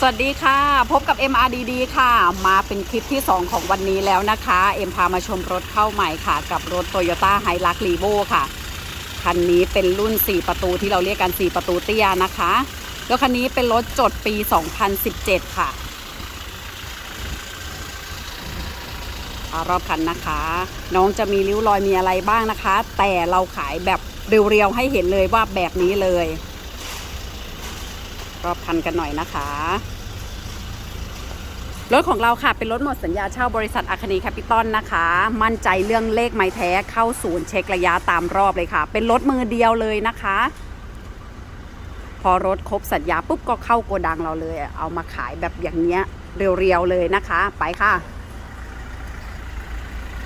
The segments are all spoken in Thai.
สวัสดีค่ะ พบกับ MRDD ค่ะ มาเป็นคลิปที่ 2 ของวันนี้แล้วนะคะ เอ็มพามาชมรถเข้าใหม่ค่ะ กับรถ Toyota h i l u x r e v o ค่ะ คันนี้เป็นรุ่น 4 ประตูที่เราเรียกกัน 4 ประตูเตี้ยนะคะ แล้วคันนี้เป็นรถจดปี 2017 ค่ะเอารอบคันนะคะ น้องจะมีริ้วรอยมีอะไรบ้างนะคะ แต่เราขายแบบเรียวๆให้เห็นเลยว่าแบบนี้เลย รอบคันกันหน่อยนะคะ รถของเราค่ะ เป็นรถหมดสัญญาเช่าบริษัทอาคเนย์แคปิตอลนะคะ มั่นใจเรื่องเลขไม้แท้เข้าศูนย์เช็คระยะตามรอบเลยค่ะ เป็นรถมือเดียวเลยนะคะ พอรถครบสัญญาปุ๊บก็เข้าโกดังเราเลย เอามาขายแบบอย่างเนี้ยเรียวๆเลยนะคะ ไปค่ะ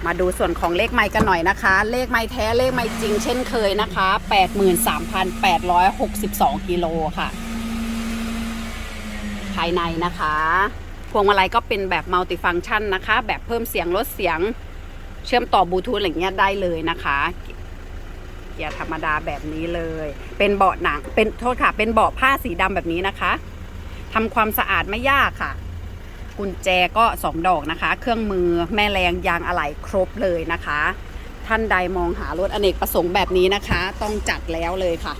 มาดูส่วนของเลขไม้กันหน่อยนะคะ เลขไม้แท้เลขไม้จริงเช่นเคยนะคะ 83,862 กิโลค่ะ ภายในนะคะ พวงมาลัยก็เป็นแบบมัลติฟัง c t ชันนะคะ แบบเพิ่มเสียงลดเสียงเชื่อมต่อบลูทูธอะไรเงี้ยได้เลยนะคะเกียร์ธรรมดาแบบนี้เลย เป็นเบาะหนัง เป็นโทษค่ะ เป็นเบาะผ้าสีดำแบบนี้นะคะทำความสะอาดไม่ยากค่ะ กุญแจก็สองดอกนะคะ เครื่องมือแม่แรงยางอะไหล่ครบเลยนะคะ ท่านใดมองหารถอเนกประสงค์แบบนี้นะคะ ต้องจัดแล้วเลยค่ะ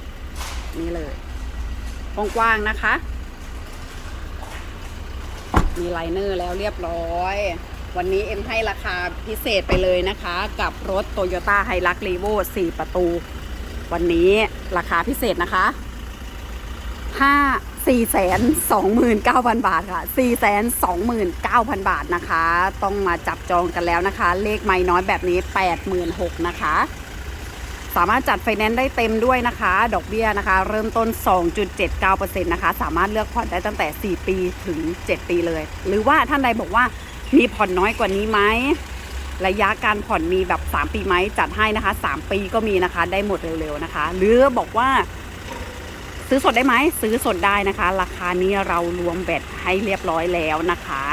นี่เลยกว้างๆนะคะ มีไลเนอร์แล้วเรียบร้อย วันนี้เอ็มให้ราคาพิเศษไปเลยนะคะ กับรถ Toyota h i l u x r e v o 4 ประตู วันนี้ราคาพิเศษนะคะ 5 4 2 9 0 0 0 บาทค่ะ 4 2 9 0 0 0 บาทนะคะ ต้องมาจับจองกันแล้วนะคะ เลขไม่น้อยแบบนี้ 86,000นะคะ สามารถจัดไฟแนนซ์ได้เต็มด้วยนะคะ ดอกเบี้ยนะคะ เริ่มต้น 2.79%นะคะ สามารถเลือกผ่อนได้ตั้งแต่ 4 ปีถึง 7 ปีเลย หรือว่าท่านใดบอกว่ามีผ่อนน้อยกว่านี้ไหมระยะการผ่อนมีแบบ 3 ปีไหมจัดให้นะคะ 3 ปีก็มีนะคะ ได้หมดเร็วๆนะคะ หรือบอกว่า ซื้อสดได้ไหมซื้อสดได้นะคะ ราคานี้เรารวมแบตให้เรียบร้อยแล้วนะคะ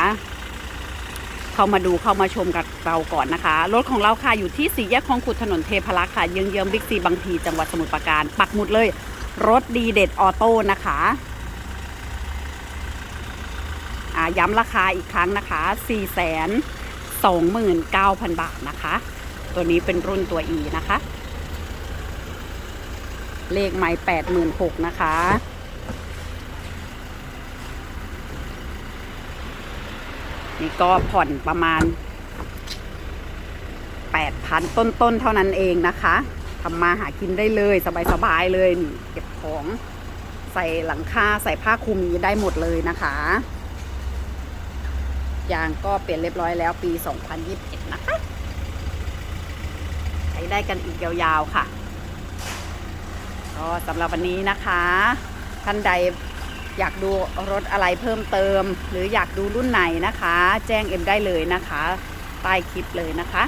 เข้ามาดูเข้ามาชมกับเราก่อนนะคะ รถของเราค่ะอยู่ที่สี่แยกคลองขุดถนนเทพรักษ์ค่ะเยื้องๆบิ๊กซีบางพีจังหวัดสมุทรปราการ ปักหมุดเลย รถดีเด็ดออโต้นะคะย้ำราคาอีกครั้งนะคะ 4 2 9 0 0 0 บาทนะคะ ตัวนี้เป็นรุ่นตัว E นะคะ เลขไม้86,000นะคะ นี่ก็ผ่อนประมาณ 8,000 ต้นๆ เท่านั้นเองนะคะทำมาหากินได้เลยสบายๆเลยนี่เก็บของใส่หลังคาใส่ผ้าคลุมนี้ได้หมดเลยนะคะยางก็เปลี่ยนเรียบร้อยแล้วปี 2021 นะคะใช้ได้กันอีกยาวๆค่ะก็สำหรับวันนี้นะคะ ท่านใด อยากดูรถอะไรเพิ่มเติม หรืออยากดูรุ่นไหนนะคะ แจ้งเอ็มได้เลยนะคะใต้คลิปเลยนะคะ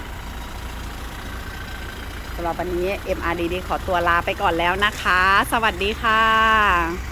สำหรับวันนี้ MRDD ขอตัวลาไปก่อนแล้วนะคะ สวัสดีค่ะ